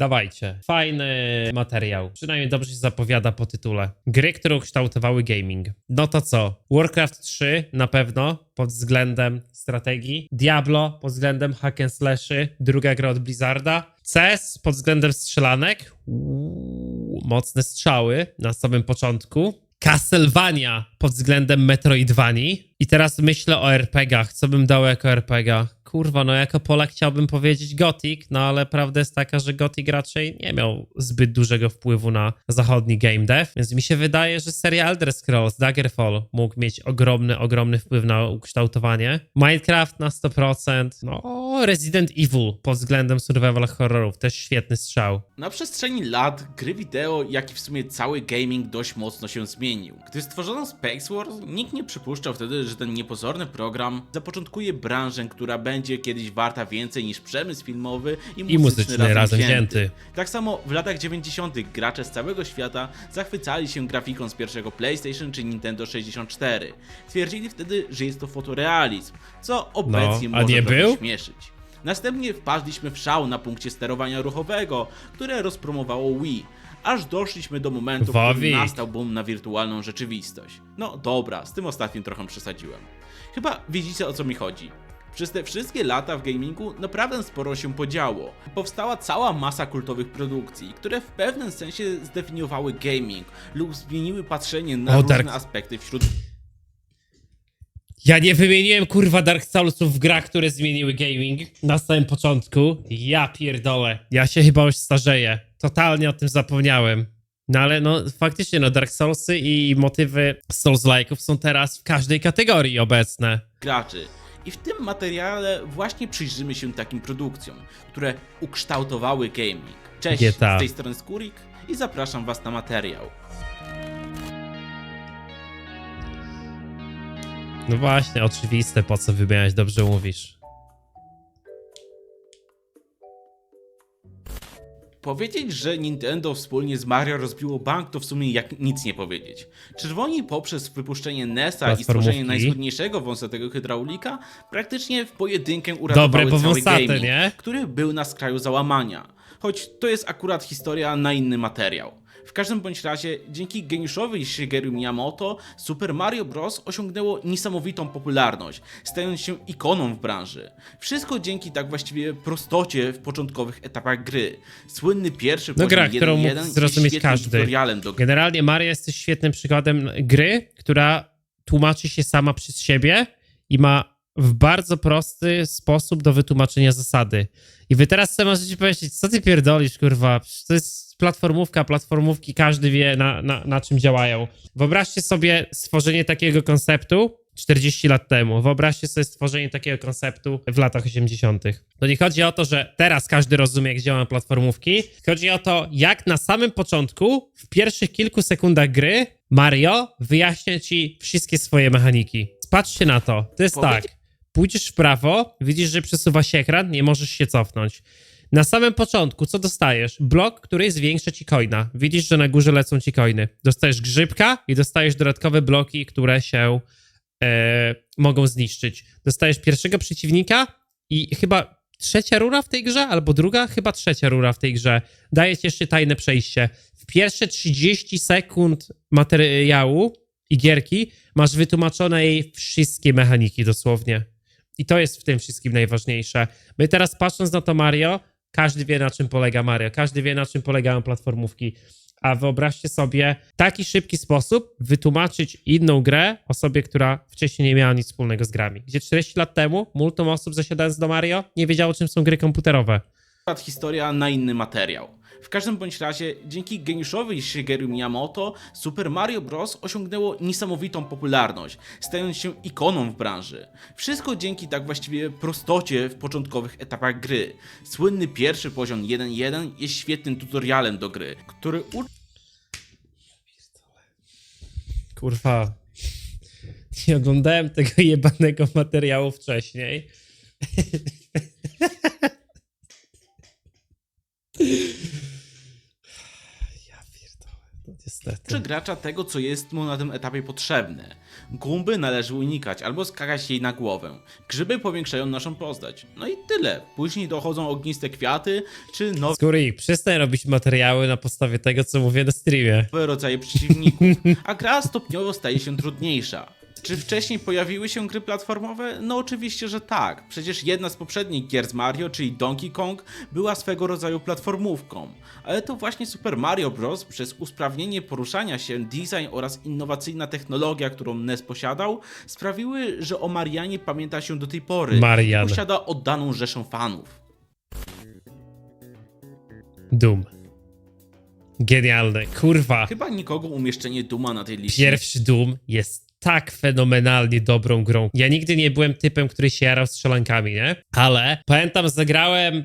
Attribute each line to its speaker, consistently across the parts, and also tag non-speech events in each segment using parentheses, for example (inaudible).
Speaker 1: Dawajcie. Fajny materiał. Przynajmniej dobrze się zapowiada po tytule. Gry, które ukształtowały gaming. No to co? Warcraft 3 na pewno pod względem strategii. Diablo pod względem hack and slashy. Druga gra od Blizzarda. CS pod względem strzelanek. Uuu, mocne strzały na samym początku. Castlevania pod względem Metroidvanii. I teraz myślę o RPGach. Co bym dał jako RPG? Kurwa, no jako Polak chciałbym powiedzieć Gothic, no ale prawda jest taka, że Gothic raczej nie miał zbyt dużego wpływu na zachodni game dev, więc mi się wydaje, że seria Elder Scrolls Daggerfall mógł mieć ogromny, ogromny wpływ na ukształtowanie. Minecraft na 100%, no Resident Evil pod względem survival horrorów, też świetny strzał.
Speaker 2: Na przestrzeni lat gry wideo, jak i w sumie cały gaming dość mocno się zmienił. Gdy stworzono Space Wars, nikt nie przypuszczał wtedy, że ten niepozorny program zapoczątkuje branżę, która będzie kiedyś warta więcej niż przemysł filmowy i muzyczny,
Speaker 1: I muzyczny razem wzięty.
Speaker 2: Tak samo w latach 90. gracze z całego świata zachwycali się grafiką z pierwszego PlayStation czy Nintendo 64. Twierdzili wtedy, że jest to fotorealizm, co obecnie
Speaker 1: No,
Speaker 2: może
Speaker 1: nie był?
Speaker 2: śmieszyć. Następnie wpadliśmy w szał na punkcie sterowania ruchowego, które rozpromowało Wii. Aż doszliśmy do momentu, w którym
Speaker 1: Wawik.
Speaker 2: nastał boom na wirtualną rzeczywistość. No dobra, z tym ostatnim trochę przesadziłem. Chyba widzicie o co mi chodzi. Przez te wszystkie lata w gamingu naprawdę sporo się podziało. Powstała cała masa kultowych produkcji, które w pewnym sensie zdefiniowały gaming lub zmieniły patrzenie na
Speaker 1: O,
Speaker 2: różne aspekty wśród
Speaker 1: Ja nie wymieniłem kurwa Dark Soulsów w grach, które zmieniły gaming na samym początku. Ja pierdolę. Ja się chyba już starzeję. Totalnie o tym zapomniałem. No ale no faktycznie no Dark Soulsy i motywy Souls-like'ów są teraz w każdej kategorii obecne.
Speaker 2: graczy. I w tym materiale właśnie przyjrzymy się takim produkcjom, które ukształtowały gaming. Cześć,
Speaker 1: GTA.
Speaker 2: z tej strony Skurik i zapraszam Was na materiał.
Speaker 1: No właśnie, oczywiste, po co wymieniać, dobrze mówisz.
Speaker 2: Powiedzieć, że Nintendo wspólnie z Mario rozbiło bank, to w sumie jak nic nie powiedzieć. Czerwoni poprzez wypuszczenie NES-a i stworzenie najsłynniejszego wąsatego hydraulika praktycznie w pojedynkę uratowały
Speaker 1: Dobre,
Speaker 2: cały
Speaker 1: wąsate,
Speaker 2: gaming,
Speaker 1: nie?
Speaker 2: który był na skraju załamania. Choć to jest akurat historia na inny materiał. W każdym bądź razie, dzięki geniuszowi Shigeru Miyamoto, Super Mario Bros. osiągnęło niesamowitą popularność, stając się ikoną w branży. Wszystko dzięki tak właściwie prostocie w początkowych etapach gry. Słynny pierwszy
Speaker 1: No
Speaker 2: poziom
Speaker 1: gra, którą
Speaker 2: 1.1
Speaker 1: mógł
Speaker 2: jest
Speaker 1: zrozumieć każdy.
Speaker 2: tutorialem do gry.
Speaker 1: Generalnie Mario jest świetnym przykładem gry, która tłumaczy się sama przez siebie i ma w bardzo prosty sposób do wytłumaczenia zasady. I wy teraz sobie możecie powiedzieć, co ty pierdolisz, kurwa, to jest platformówka, platformówki, każdy wie na, na, na czym działają. Wyobraźcie sobie stworzenie takiego konceptu 40 lat temu. Wyobraźcie sobie stworzenie takiego konceptu w latach 80. To nie chodzi o to, że teraz każdy rozumie, jak działają platformówki. Chodzi o to, jak na samym początku, w pierwszych kilku sekundach gry, Mario wyjaśnia ci wszystkie swoje mechaniki. Patrzcie na to. To jest
Speaker 2: Powiedz-
Speaker 1: tak. Pójdziesz w prawo, widzisz, że przesuwa się ekran, nie możesz się cofnąć. Na samym początku, co dostajesz? Blok, który zwiększa ci coina. Widzisz, że na górze lecą ci coiny. Dostajesz grzybka i dostajesz dodatkowe bloki, które się e, mogą zniszczyć. Dostajesz pierwszego przeciwnika i chyba trzecia rura w tej grze, albo druga, chyba trzecia rura w tej grze. Daje ci jeszcze tajne przejście. W pierwsze 30 sekund materiału i gierki masz wytłumaczone jej wszystkie mechaniki dosłownie. I to jest w tym wszystkim najważniejsze. My teraz patrząc na to Mario, każdy wie na czym polega Mario, każdy wie na czym polegają platformówki. A wyobraźcie sobie taki szybki sposób wytłumaczyć inną grę osobie, która wcześniej nie miała nic wspólnego z grami. Gdzie 40 lat temu multum osób zasiadając do Mario nie wiedziało czym są gry komputerowe.
Speaker 2: historia na inny materiał. W każdym bądź razie, dzięki geniuszowi Shigeru Miyamoto, Super Mario Bros. osiągnęło niesamowitą popularność, stając się ikoną w branży. Wszystko dzięki tak właściwie prostocie w początkowych etapach gry. Słynny pierwszy poziom 1.1 jest świetnym tutorialem do gry, który uczy
Speaker 1: Kurwa. Nie oglądałem tego jebanego materiału wcześniej. (laughs) Niestety.
Speaker 2: gracza tego, co jest mu na tym etapie potrzebne. Gumby należy unikać albo skakać jej na głowę. Grzyby powiększają naszą postać. No i tyle. Później dochodzą ogniste kwiaty, czy nowe
Speaker 1: Skurik, przestań robić materiały na podstawie tego, co mówię na streamie.
Speaker 2: rodzaje przeciwników, a gra stopniowo staje się trudniejsza. Czy wcześniej pojawiły się gry platformowe? No oczywiście, że tak. Przecież jedna z poprzednich gier z Mario, czyli Donkey Kong, była swego rodzaju platformówką. Ale to właśnie Super Mario Bros. przez usprawnienie poruszania się, design oraz innowacyjna technologia, którą NES posiadał, sprawiły, że o Marianie pamięta się do tej pory.
Speaker 1: Marian.
Speaker 2: Posiada oddaną rzeszę fanów.
Speaker 1: Doom. Genialne, kurwa.
Speaker 2: Chyba nikogo umieszczenie Duma na tej liście
Speaker 1: Pierwszy Doom jest tak fenomenalnie dobrą grą. Ja nigdy nie byłem typem, który się jarał strzelankami, nie? Ale pamiętam, zagrałem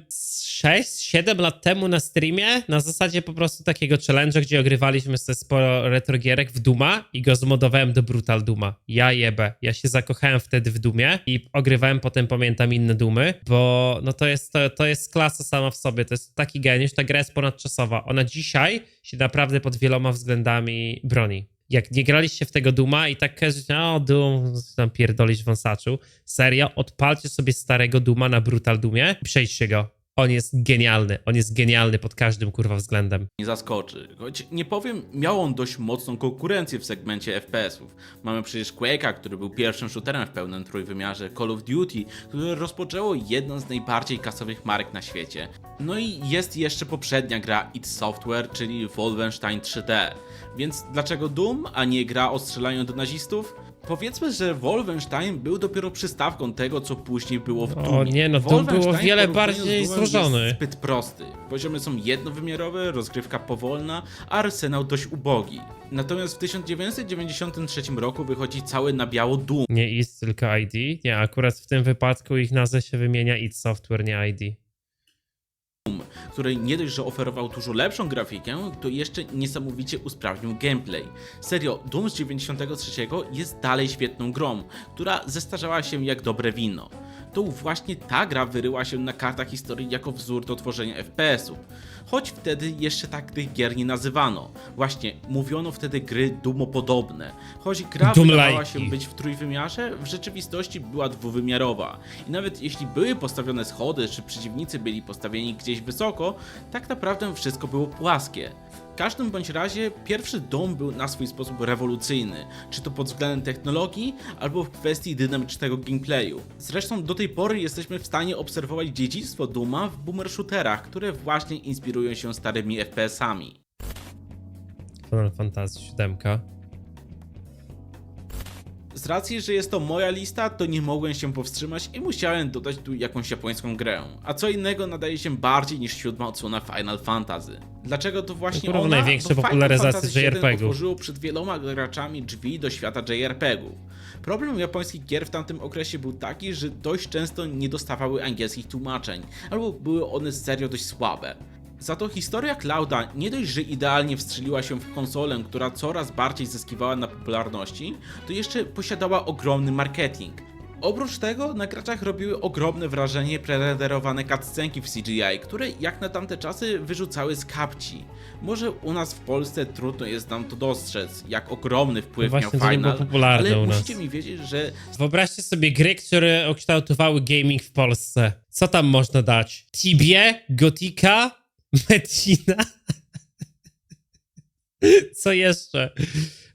Speaker 1: 6-7 lat temu na streamie na zasadzie po prostu takiego challenge'a, gdzie ogrywaliśmy sobie sporo retrogierek w Duma i go zmodowałem do Brutal Duma. Ja jebę. Ja się zakochałem wtedy w Dumie i ogrywałem potem, pamiętam, inne Dumy, bo no to jest, to, to jest klasa sama w sobie. To jest taki geniusz. Ta gra jest ponadczasowa. Ona dzisiaj się naprawdę pod wieloma względami broni jak nie graliście w tego Duma i tak każecie, o Doom, tam pierdolisz wąsaczu. Serio, odpalcie sobie starego Duma na Brutal Dumie i przejdźcie go. On jest genialny, on jest genialny pod każdym kurwa względem.
Speaker 2: nie zaskoczy. Choć nie powiem, miał on dość mocną konkurencję w segmencie FPS-ów. Mamy przecież Quake'a, który był pierwszym shooterem w pełnym trójwymiarze, Call of Duty, które rozpoczęło jedną z najbardziej kasowych marek na świecie. No i jest jeszcze poprzednia gra id Software, czyli Wolfenstein 3D. Więc dlaczego Doom, a nie gra o strzelaniu do nazistów? Powiedzmy, że Wolfenstein był dopiero przystawką tego, co później było w
Speaker 1: O
Speaker 2: Doomie.
Speaker 1: nie, no Doom było wiele bardziej złożony.
Speaker 2: Jest zbyt prosty. Poziomy są jednowymiarowe, rozgrywka powolna, a arsenał dość ubogi. Natomiast w 1993 roku wychodzi cały na biało Doom,
Speaker 1: Nie IS, tylko ID. Nie, akurat w tym wypadku ich nazwę się wymienia id Software, nie ID.
Speaker 2: Który nie dość, że oferował dużo lepszą grafikę, to jeszcze niesamowicie usprawnił gameplay. Serio, Doom z 93 jest dalej świetną grą, która zestarzała się jak dobre wino. To właśnie ta gra wyryła się na kartach historii jako wzór do tworzenia FPS-ów. Choć wtedy jeszcze tak tych gier nie nazywano. Właśnie, mówiono wtedy gry dumopodobne. Choć gra wydawała się być w trójwymiarze, w rzeczywistości była dwuwymiarowa. I nawet jeśli były postawione schody, czy przeciwnicy byli postawieni gdzieś wysoko, tak naprawdę wszystko było płaskie. W każdym bądź razie pierwszy dom był na swój sposób rewolucyjny, czy to pod względem technologii, albo w kwestii dynamicznego gameplayu. Zresztą do tej pory jesteśmy w stanie obserwować dziedzictwo Duma w boomer shooterach, które właśnie inspirują się starymi FPS-ami.
Speaker 1: Final Fantasy 7.
Speaker 2: Z racji, że jest to moja lista, to nie mogłem się powstrzymać i musiałem dodać tu jakąś japońską grę. A co innego nadaje się bardziej niż siódma odsłona Final Fantasy. Dlaczego to właśnie
Speaker 1: To
Speaker 2: ona? Fantasy VII
Speaker 1: JRPG-ów.
Speaker 2: otworzyło przed wieloma graczami drzwi do świata JRPG-ów. Problem japońskich gier w tamtym okresie był taki, że dość często nie dostawały angielskich tłumaczeń, albo były one serio dość słabe. Za to historia Clouda nie dość, że idealnie wstrzeliła się w konsolę, która coraz bardziej zyskiwała na popularności, to jeszcze posiadała ogromny marketing. Oprócz tego na graczach robiły ogromne wrażenie prerenderowane cutscenki w CGI, które jak na tamte czasy wyrzucały z kapci. Może u nas w Polsce trudno jest nam to dostrzec, jak ogromny wpływ
Speaker 1: No
Speaker 2: miał Final, ale musicie mi wiedzieć, że
Speaker 1: Wyobraźcie sobie gry, które ukształtowały gaming w Polsce. Co tam można dać? Tibie, Gotika, Metina. (laughs) Co jeszcze?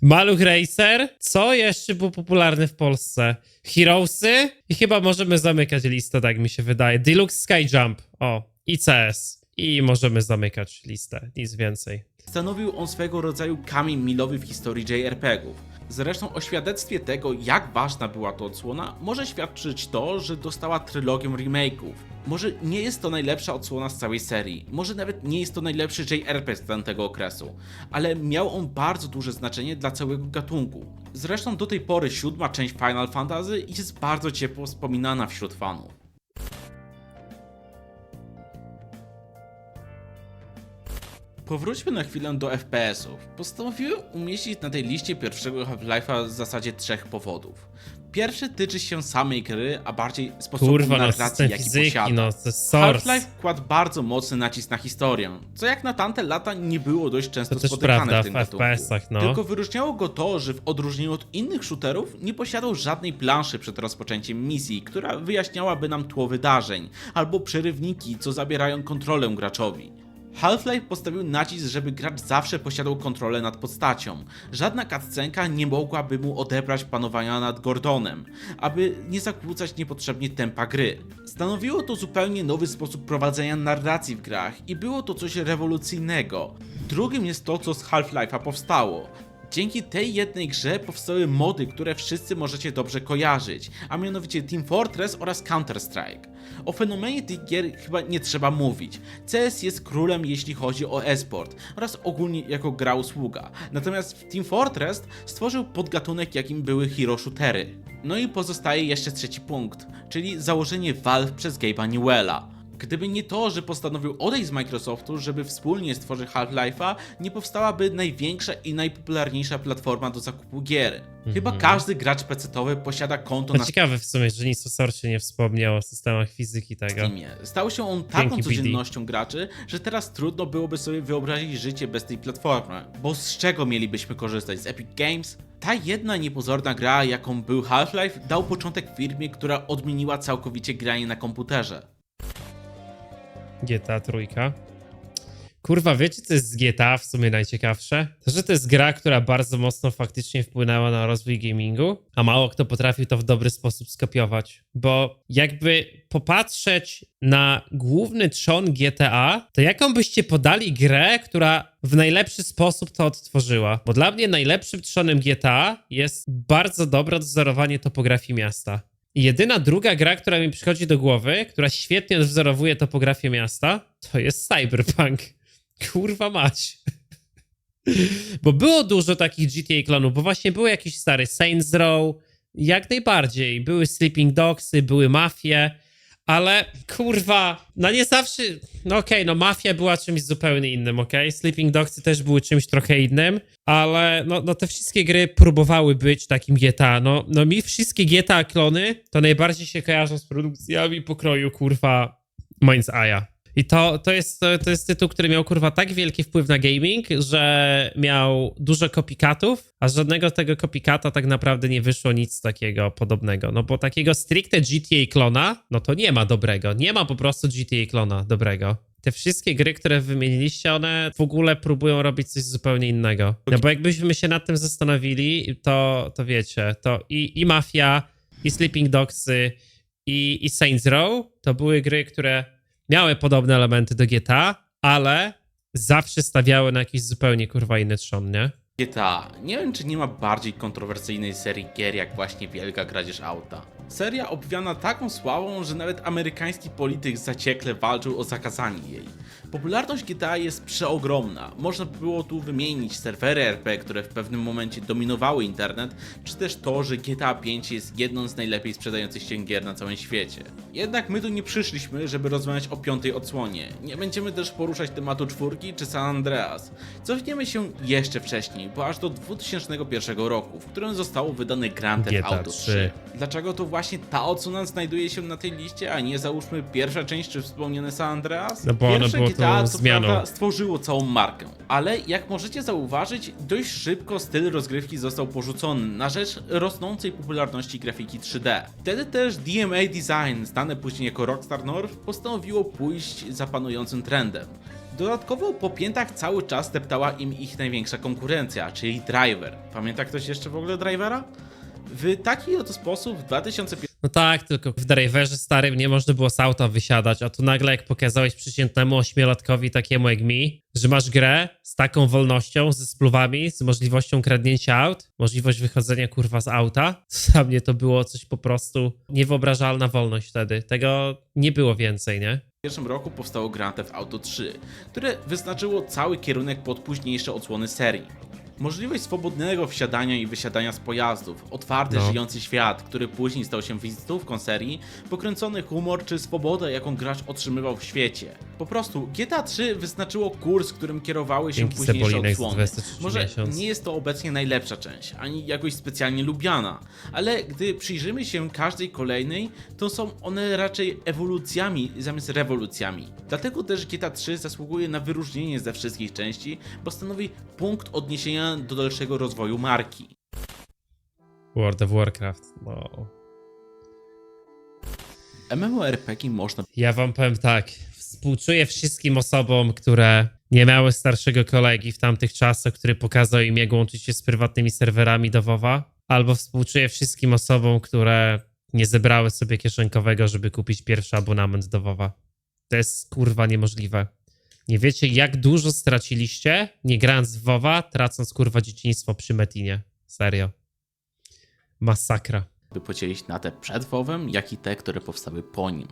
Speaker 1: Maluch Racer? Co jeszcze było popularne w Polsce? Heroesy? I chyba możemy zamykać listę, tak mi się wydaje. Deluxe Sky Jump. O, i CS. I możemy zamykać listę. Nic więcej.
Speaker 2: Stanowił on swego rodzaju kamień milowy w historii JRPG-ów. Zresztą o świadectwie tego, jak ważna była to odsłona, może świadczyć to, że dostała trylogię remake'ów. Może nie jest to najlepsza odsłona z całej serii, może nawet nie jest to najlepszy JRPG z tamtego okresu, ale miał on bardzo duże znaczenie dla całego gatunku. Zresztą do tej pory siódma część Final Fantasy jest bardzo ciepło wspominana wśród fanów. Powróćmy na chwilę do FPS-ów. Postanowiłem umieścić na tej liście pierwszego Half-Life'a w zasadzie trzech powodów. Pierwszy tyczy się samej gry, a bardziej sposobu
Speaker 1: Kurwa, no
Speaker 2: narracji,
Speaker 1: system
Speaker 2: jaki
Speaker 1: fizyki,
Speaker 2: posiada.
Speaker 1: no.
Speaker 2: Half-Life kładł bardzo mocny nacisk na historię, co jak na tamte lata nie było dość często
Speaker 1: To
Speaker 2: spotykane
Speaker 1: prawda,
Speaker 2: w tym gatunku.
Speaker 1: FPS-ach, no.
Speaker 2: Tylko wyróżniało go to, że w odróżnieniu od innych shooterów nie posiadał żadnej planszy przed rozpoczęciem misji, która wyjaśniałaby nam tło wydarzeń, albo przerywniki, co zabierają kontrolę graczowi. Half-Life postawił nacisk, żeby gracz zawsze posiadał kontrolę nad postacią. Żadna cutscenka nie mogłaby mu odebrać panowania nad Gordonem, aby nie zakłócać niepotrzebnie tempa gry. Stanowiło to zupełnie nowy sposób prowadzenia narracji w grach i było to coś rewolucyjnego. Drugim jest to, co z Half-Life'a powstało. Dzięki tej jednej grze powstały mody, które wszyscy możecie dobrze kojarzyć, a mianowicie Team Fortress oraz Counter-Strike. O fenomenie tych gier chyba nie trzeba mówić. CS jest królem jeśli chodzi o esport oraz ogólnie jako gra usługa. Natomiast w Team Fortress stworzył podgatunek jakim były hero shootery. No i pozostaje jeszcze trzeci punkt, czyli założenie Valve przez Gabe'a Newella. Gdyby nie to, że postanowił odejść z Microsoftu, żeby wspólnie stworzyć Half-Life'a, nie powstałaby największa i najpopularniejsza platforma do zakupu gier. Chyba każdy gracz PC-towy posiada konto
Speaker 1: To
Speaker 2: na
Speaker 1: ciekawe w sumie, że nic o Source nie wspomniał o systemach fizyki tego.
Speaker 2: Steamie. Stał się on taką
Speaker 1: Dzięki, BD.
Speaker 2: codziennością graczy, że teraz trudno byłoby sobie wyobrazić życie bez tej platformy. Bo z czego mielibyśmy korzystać? Z Epic Games? Ta jedna niepozorna gra, jaką był Half-Life, dał początek firmie, która odmieniła całkowicie granie na komputerze.
Speaker 1: GTA trójka. Kurwa, wiecie co jest z GTA w sumie najciekawsze? To, że to jest gra, która bardzo mocno faktycznie wpłynęła na rozwój gamingu, a mało kto potrafił to w dobry sposób skopiować. Bo jakby popatrzeć na główny trzon GTA, to jaką byście podali grę, która w najlepszy sposób to odtworzyła? Bo dla mnie najlepszym trzonem GTA jest bardzo dobre odzorowanie topografii miasta. Jedyna druga gra, która mi przychodzi do głowy, która świetnie odwzorowuje topografię miasta, to jest Cyberpunk. Kurwa mać. Bo było dużo takich GTA klonów, bo właśnie były jakieś stare Saints Row, jak najbardziej. Były Sleeping Dogsy, były Mafie, ale kurwa, no nie zawsze, no okej, no Mafia była czymś zupełnie innym, okej? Sleeping Dogsy też były czymś trochę innym, ale no, no te wszystkie gry próbowały być takim GTA. No, no mi wszystkie GTA klony to najbardziej się kojarzą z produkcjami pokroju, kurwa, Mind's Aya. I to, to, jest, to jest tytuł, który miał kurwa tak wielki wpływ na gaming, że miał dużo copycatów, a z żadnego tego copycata tak naprawdę nie wyszło nic takiego podobnego. No bo takiego stricte GTA klona, no to nie ma dobrego. Nie ma po prostu GTA klona dobrego. Te wszystkie gry, które wymieniliście, one w ogóle próbują robić coś zupełnie innego. No bo jakbyśmy się nad tym zastanowili, to, to wiecie, to i, i Mafia, i Sleeping Dogsy, i, i Saints Row to były gry, które miały podobne elementy do GTA, ale zawsze stawiały na jakiś zupełnie kurwa inny trzon, nie?
Speaker 2: GTA. Nie wiem, czy nie ma bardziej kontrowersyjnej serii gier jak właśnie Wielka Kradzież Auta. Seria obwiana taką sławą, że nawet amerykański polityk zaciekle walczył o zakazanie jej. Popularność GTA jest przeogromna. Można by było tu wymienić serwery RP, które w pewnym momencie dominowały internet, czy też to, że GTA 5 jest jedną z najlepiej sprzedających się gier na całym świecie. Jednak my tu nie przyszliśmy, żeby rozmawiać o piątej odsłonie. Nie będziemy też poruszać tematu czwórki czy San Andreas. Cofniemy się jeszcze wcześniej, bo aż do 2001 roku, w którym zostało wydane Grand Theft Auto 3.
Speaker 1: 3.
Speaker 2: Dlaczego to właśnie ta odsłona znajduje się na tej liście, a nie załóżmy pierwsza część czy wspomniane San Andreas?
Speaker 1: No bo
Speaker 2: Pierwsze
Speaker 1: było
Speaker 2: GTA
Speaker 1: zmianą.
Speaker 2: prawda stworzyło całą markę, ale jak możecie zauważyć, dość szybko styl rozgrywki został porzucony na rzecz rosnącej popularności grafiki 3D. Wtedy też DMA Design, znane później jako Rockstar North, postanowiło pójść za panującym trendem. Dodatkowo po piętach cały czas deptała im ich największa konkurencja, czyli Driver. Pamięta ktoś jeszcze w ogóle Drivera? W taki oto sposób w 2015
Speaker 1: No tak, tylko w driverze starym nie można było z auta wysiadać, a tu nagle jak pokazałeś przeciętnemu ośmiolatkowi takiemu jak mi, że masz grę z taką wolnością, ze spluwami, z możliwością kradnięcia aut, możliwość wychodzenia kurwa z auta, (laughs) dla mnie to było coś po prostu niewyobrażalna wolność wtedy. Tego nie było więcej, nie?
Speaker 2: Pierwszym roku powstało Grand Theft Auto 3, które wyznaczyło cały kierunek pod późniejsze odsłony serii. Możliwość swobodnego wsiadania i wysiadania z pojazdów, otwarty,
Speaker 1: No.
Speaker 2: żyjący świat, który później stał się wizytówką serii, pokręcony humor czy swoboda, jaką gracz otrzymywał w świecie. Po prostu GTA 3 wyznaczyło kurs, którym kierowały się
Speaker 1: Dzięki
Speaker 2: późniejsze
Speaker 1: Cebolinek za
Speaker 2: odsłony.
Speaker 1: 23
Speaker 2: Może
Speaker 1: miesiąc.
Speaker 2: nie jest to obecnie najlepsza część, ani jakoś specjalnie lubiana, ale gdy przyjrzymy się każdej kolejnej, to są one raczej ewolucjami zamiast rewolucjami. Dlatego też GTA 3 zasługuje na wyróżnienie ze wszystkich części, bo stanowi punkt odniesienia do dalszego rozwoju marki.
Speaker 1: World of Warcraft. No.
Speaker 2: MMORPG można
Speaker 1: Ja wam powiem tak. Współczuję wszystkim osobom, które nie miały starszego kolegi w tamtych czasach, który pokazał im, jak łączyć się z prywatnymi serwerami do WoWa, albo współczuję wszystkim osobom, które nie zebrały sobie kieszonkowego, żeby kupić pierwszy abonament do WoWa. To jest kurwa niemożliwe. Nie wiecie, jak dużo straciliście, nie grając w WoWa, tracąc kurwa dzieciństwo przy Metinie. Serio. Masakra.
Speaker 2: by podzielić na te przed WoWem, jak i te, które powstały po nim.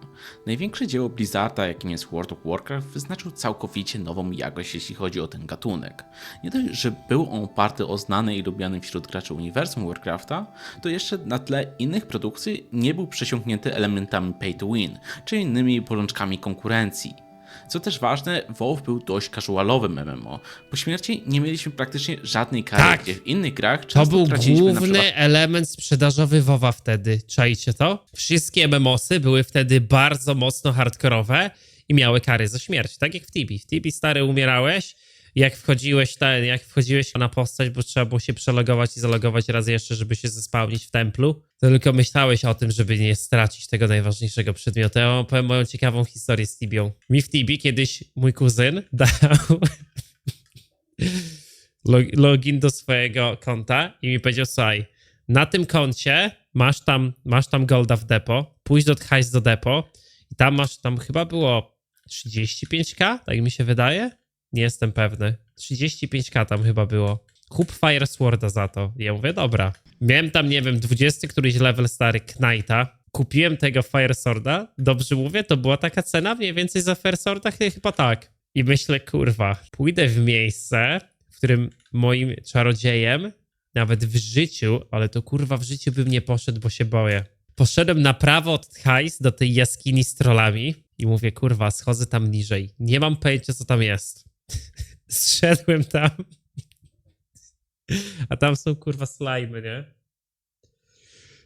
Speaker 2: Największe dzieło Blizzarda, jakim jest World of Warcraft, wyznaczył całkowicie nową jakość, jeśli chodzi o ten gatunek. Nie dość, że był on oparty o znane i lubianym wśród graczy uniwersum Warcrafta, to jeszcze na tle innych produkcji nie był przesiąknięty elementami pay to win, czy innymi bolączkami konkurencji. Co też ważne, WoW był dość casualowym MMO. Po śmierci nie mieliśmy praktycznie żadnej kary,
Speaker 1: Tak.
Speaker 2: gdzie w innych grach
Speaker 1: To
Speaker 2: często
Speaker 1: był
Speaker 2: traciliśmy na
Speaker 1: główny
Speaker 2: przykład
Speaker 1: element sprzedażowy WoWa wtedy. Czajcie to? Wszystkie MMOsy były wtedy bardzo mocno hardkorowe i miały kary za śmierć. Tak jak w Tibi. W Tibi stary umierałeś, jak wchodziłeś, ten, jak wchodziłeś na postać, bo trzeba było się przelogować i zalogować raz jeszcze, żeby się zespałnić w templu, to tylko myślałeś o tym, żeby nie stracić tego najważniejszego przedmiotu. Ja powiem moją ciekawą historię z Tibią. Mi w Tibi kiedyś mój kuzyn (laughs) dał log- login do swojego konta i mi powiedział, słuchaj, na tym koncie masz tam, masz tam golda w depo, pójdź do hajs do depo i tam masz, tam chyba było 35k, tak mi się wydaje? Nie jestem pewny. 35k tam chyba było. Kup Fire Sworda za to. Ja mówię, dobra. Miałem tam, nie wiem, 20 któryś level stary Knighta. Kupiłem tego Fire Sworda. Dobrze mówię, to była taka cena mniej więcej za Fire Sworda? Chy- Chyba tak. I myślę, kurwa, pójdę w miejsce, w którym moim czarodziejem, nawet w życiu, ale to kurwa w życiu bym nie poszedł, bo się boję. Poszedłem na prawo od hajs do tej jaskini z trollami i mówię, kurwa, schodzę tam niżej. Nie mam pojęcia, co tam jest. (laughs) Zszedłem tam. A tam są kurwa slajmy, nie?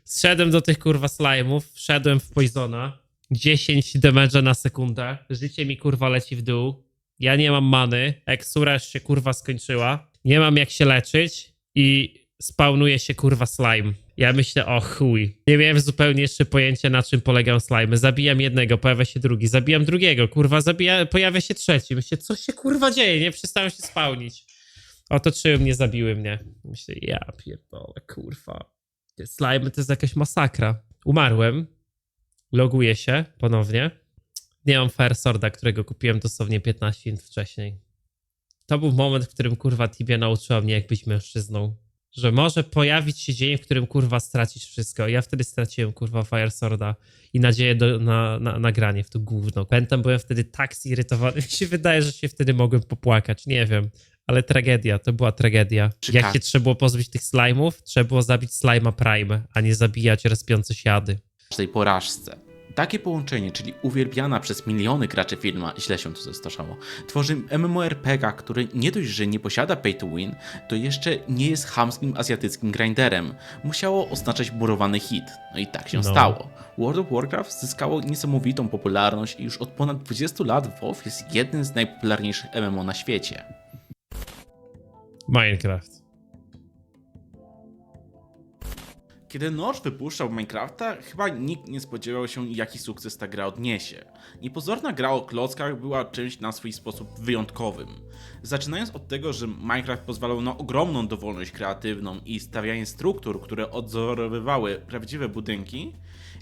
Speaker 1: Zszedłem do tych kurwa slajmów, wszedłem w poisona. 10 damage'a na sekundę. Życie mi kurwa leci w dół. Ja nie mam many. Eksura się kurwa skończyła. Nie mam jak się leczyć i spawnuje się kurwa slime. Ja myślę, o chuj. Nie miałem zupełnie jeszcze pojęcia, na czym polegają slimy. Zabijam jednego, pojawia się drugi. Zabijam drugiego, kurwa, zabija, pojawia się trzeci. Myślę, co się kurwa dzieje? Nie przestałem się spawnić. Otoczyły mnie, zabiły mnie. Myślę, ja pierdolę, kurwa. Te slimy to jest jakaś masakra. Umarłem. Loguję się ponownie. Nie mam Fire Sworda, którego kupiłem dosłownie 15 minut wcześniej. To był moment, w którym kurwa Tibia nauczyła mnie, jak być mężczyzną. Że może pojawić się dzień, w którym kurwa stracisz wszystko. Ja wtedy straciłem kurwa Fire Sworda i nadzieję do, na, na nagranie w to gówno. Pamiętam, byłem wtedy tak zirytowany. (laughs) Mi się wydaje, że się wtedy mogłem popłakać. Nie wiem. Ale tragedia, to była tragedia.
Speaker 2: Czy
Speaker 1: Jak się trzeba było pozbyć tych slime'ów, trzeba było zabić slima Prime, a nie zabijać respiące siady.
Speaker 2: każdej porażce. Takie połączenie, czyli uwielbiana przez miliony graczy firma, źle się to zestarzało, tworzy MMORPG, który nie dość, że nie posiada pay to win, to jeszcze nie jest chamskim azjatyckim grinderem. Musiało oznaczać murowany hit. No i tak się
Speaker 1: No.
Speaker 2: stało. World of Warcraft zyskało niesamowitą popularność i już od ponad 20 lat WoW jest jednym z najpopularniejszych MMO na świecie.
Speaker 1: Minecraft.
Speaker 2: Kiedy Notch wypuszczał Minecrafta, chyba nikt nie spodziewał się, jaki sukces ta gra odniesie. Niepozorna gra o klockach była czymś na swój sposób wyjątkowym. Zaczynając od tego, że Minecraft pozwalał na ogromną dowolność kreatywną i stawianie struktur, które odzorowywały prawdziwe budynki,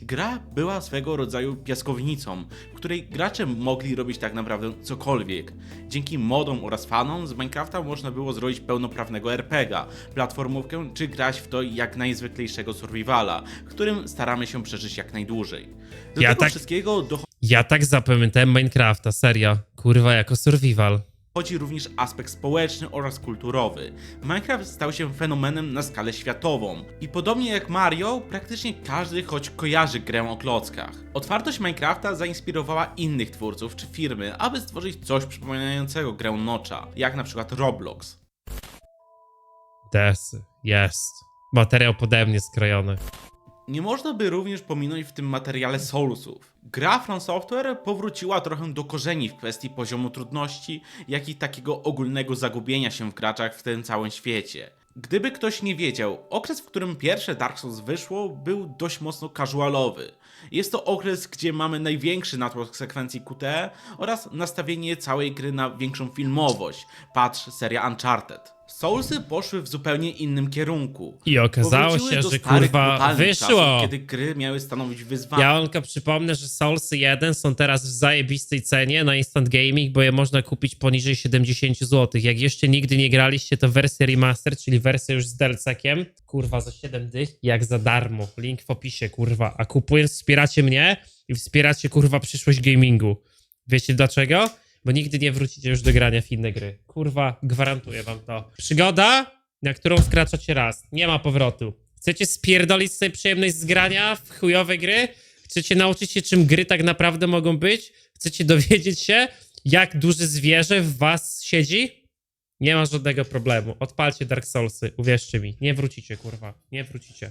Speaker 2: gra była swego rodzaju piaskownicą, w której gracze mogli robić tak naprawdę cokolwiek. Dzięki modom oraz fanom z Minecrafta można było zrobić pełnoprawnego RPGa, platformówkę czy grać w to jak najzwyklejszego survivala, w którym staramy się przeżyć jak najdłużej. Do
Speaker 1: Ja
Speaker 2: tego
Speaker 1: tak-
Speaker 2: wszystkiego dochodzi
Speaker 1: Ja tak zapamiętałem Minecrafta, serio. Kurwa, jako survival.
Speaker 2: Chodzi również aspekt społeczny oraz kulturowy. Minecraft stał się fenomenem na skalę światową i podobnie jak Mario, praktycznie każdy choć kojarzy grę o klockach. Otwartość Minecrafta zainspirowała innych twórców czy firmy, aby stworzyć coś przypominającego grę Notcha, jak na przykład Roblox.
Speaker 1: Desy, jest. Materiał pode mnie skrojony.
Speaker 2: Nie można by również pominąć w tym materiale Soulsów. Gra From Software powróciła trochę do korzeni w kwestii poziomu trudności, jak i takiego ogólnego zagubienia się w graczach w tym całym świecie. Gdyby ktoś nie wiedział, okres, w którym pierwsze Dark Souls wyszło, był dość mocno casualowy. Jest to okres, gdzie mamy największy natłok sekwencji QTE oraz nastawienie całej gry na większą filmowość. Patrz seria Uncharted. Soulsy poszły w zupełnie innym kierunku.
Speaker 1: I okazało się, że kurwa wyszło.
Speaker 2: Czasów, kiedy gry miały stanowić wyzwanie.
Speaker 1: Ja onka przypomnę, że Soulsy 1 są teraz w zajebistej cenie na Instant Gaming, bo je można kupić poniżej 70 zł. Jak jeszcze nigdy nie graliście, to wersja remaster, czyli wersja już z DLC-kiem, kurwa za 7 dych, jak za darmo. Link w opisie, kurwa. A kupując wspieracie mnie i wspieracie kurwa przyszłość gamingu. Wiecie dlaczego? Bo nigdy nie wrócicie już do grania w inne gry. Kurwa, gwarantuję wam to. Przygoda, na którą wkraczacie raz. Nie ma powrotu. Chcecie spierdolić sobie przyjemność z grania w chujowe gry? Chcecie nauczyć się, czym gry tak naprawdę mogą być? Chcecie dowiedzieć się, jak duże zwierzę w was siedzi? Nie ma żadnego problemu. Odpalcie Dark Soulsy, uwierzcie mi. Nie wrócicie, kurwa. Nie wrócicie.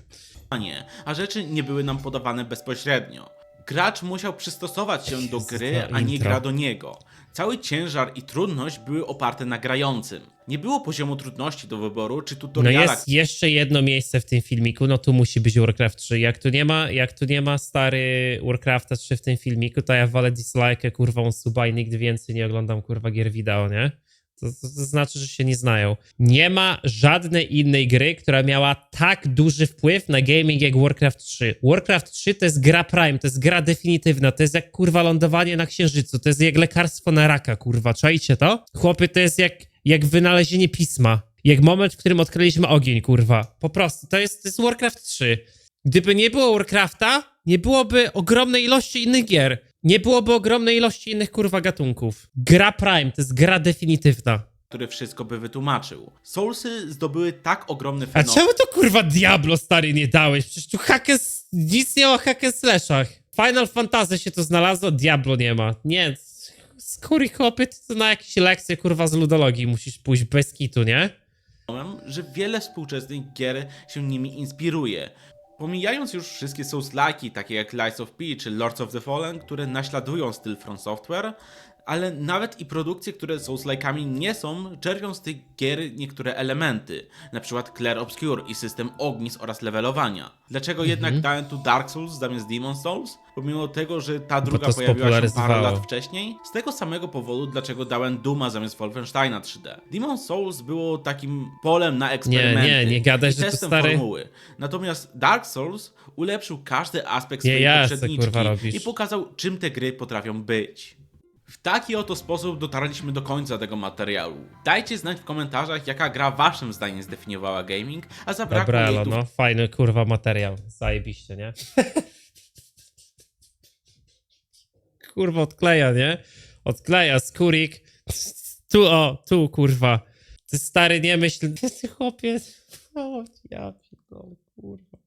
Speaker 2: a rzeczy nie były nam podawane bezpośrednio. Gracz musiał przystosować się do gry, a nie gra do niego. Cały ciężar i trudność były oparte na grającym. Nie było poziomu trudności do wyboru, czy
Speaker 1: No
Speaker 2: tutoriala,
Speaker 1: jest jeszcze jedno miejsce w tym filmiku, no tu musi być Warcraft 3. Jak tu nie ma, jak tu nie ma stary Warcrafta 3 w tym filmiku, to ja walę dislike'ę, kurwa, suba i nigdy więcej nie oglądam, kurwa, gier wideo, nie? To, to, to znaczy, że się nie znają. Nie ma żadnej innej gry, która miała tak duży wpływ na gaming jak Warcraft 3. Warcraft 3 to jest gra prime, to jest gra definitywna, to jest jak kurwa lądowanie na księżycu, to jest jak lekarstwo na raka, kurwa. Czajcie to? Chłopy, to jest jak, jak wynalezienie pisma. Jak moment, w którym odkryliśmy ogień, kurwa. Po prostu, to jest, to jest Warcraft 3. Gdyby nie było Warcrafta, nie byłoby ogromnej ilości innych gier. Nie byłoby ogromnej ilości innych kurwa gatunków. Gra Prime to jest gra definitywna.
Speaker 2: który wszystko by wytłumaczył. Soulsy zdobyły tak ogromny
Speaker 1: A
Speaker 2: fenomen.
Speaker 1: czemu to kurwa Diablo stary nie dałeś? Przecież tu hackers, nic nie o slashach. Final Fantasy się tu znalazło, Diablo nie ma. Nie, skóry chłopy, ty to na jakieś lekcje kurwa z ludologii musisz pójść bez kitu, nie?
Speaker 2: że wiele współczesnych gier się nimi inspiruje. Pomijając już wszystkie Souls-like, takie jak Lies of P czy Lords of the Fallen, które naśladują styl From Software, ale nawet i produkcje, które Souls-like'ami nie są, czerpią z tych gier niektóre elementy, na przykład Clair Obscure i system ognisk oraz levelowania. Dlaczego jednak dałem tu Dark Souls zamiast Demon Souls? Pomimo tego, że ta druga pojawiła się parę lat wcześniej, z tego samego powodu, dlaczego dałem Duma zamiast Wolfensteina 3D. Demon Souls było takim polem na eksperymenty
Speaker 1: nie, nie gadaj,
Speaker 2: i
Speaker 1: że to stary-
Speaker 2: formuły. Natomiast Dark Souls ulepszył każdy aspekt
Speaker 1: Nie,
Speaker 2: swojej
Speaker 1: jasne,
Speaker 2: poprzedniczki
Speaker 1: kurwa,
Speaker 2: i pokazał, czym te gry potrafią być. W taki oto sposób dotarliśmy do końca tego materiału. Dajcie znać w komentarzach, jaka gra waszym zdaniem zdefiniowała gaming, a zabrakło
Speaker 1: Dobra,
Speaker 2: jej tu
Speaker 1: no fajny kurwa materiał. Zajebiście, nie? (laughs) kurwa odkleja, nie? Odkleja skórik. Tu o, tu kurwa. Ty stary nie myśl. (laughs) Ty chłopie. O, ja pierdolę, kurwa.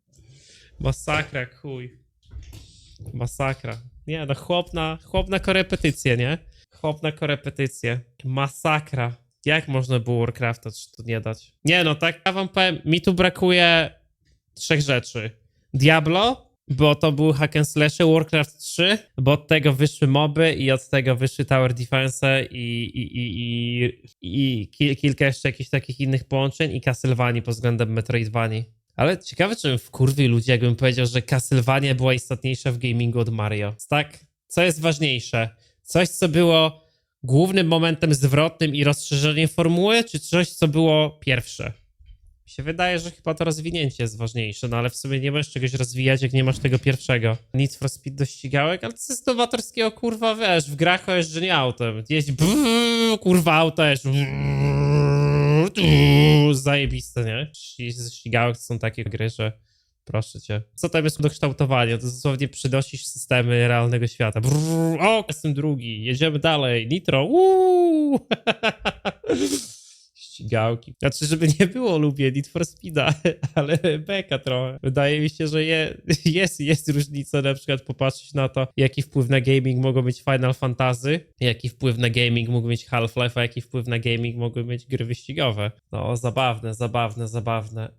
Speaker 1: Masakra, chuj. Masakra. Nie, no chłop na, chłop na korepetycję, nie? Chłop na korepetycję. Masakra. Jak można było Warcrafta tu nie dać? Nie no, tak ja wam powiem, mi tu brakuje trzech rzeczy. Diablo, bo to był hack and slash, Warcraft 3, bo od tego wyszły moby i od tego wyszły Tower Defense i, i, i, i, i ki- kilka jeszcze jakichś takich innych połączeń i Castlevania pod względem Metroidvanii. Ale ciekawe, czy w kurwie ludzie, jakbym powiedział, że Castlevania była istotniejsza w gamingu od Mario. Tak? Co jest ważniejsze? Coś, co było głównym momentem zwrotnym i rozszerzeniem formuły, czy coś, co było pierwsze? Mi się wydaje, że chyba to rozwinięcie jest ważniejsze, no ale w sumie nie możesz czegoś rozwijać, jak nie masz tego pierwszego. Need for Speed do ścigałek, ale co jest nowatorskiego, kurwa, wiesz, w grach o jeżdżeniu autem. Jeźdź, kurwa, auto jest brrr, zajebiste, nie? Ze ścigałek są takie gry, że Proszę cię. Co tam jest do kształtowania? To dosłownie przynosisz systemy realnego świata. Brrr, o, jestem drugi. Jedziemy dalej. Nitro. Uuu. (laughs) Ścigałki. Znaczy, żeby nie było, lubię Need for Speeda, (laughs) ale beka trochę. Wydaje mi się, że je, jest, jest różnica na przykład popatrzeć na to, jaki wpływ na gaming mogą mieć Final Fantasy, jaki wpływ na gaming mógł mieć Half-Life, a jaki wpływ na gaming mogły mieć gry wyścigowe. No, zabawne, zabawne, zabawne.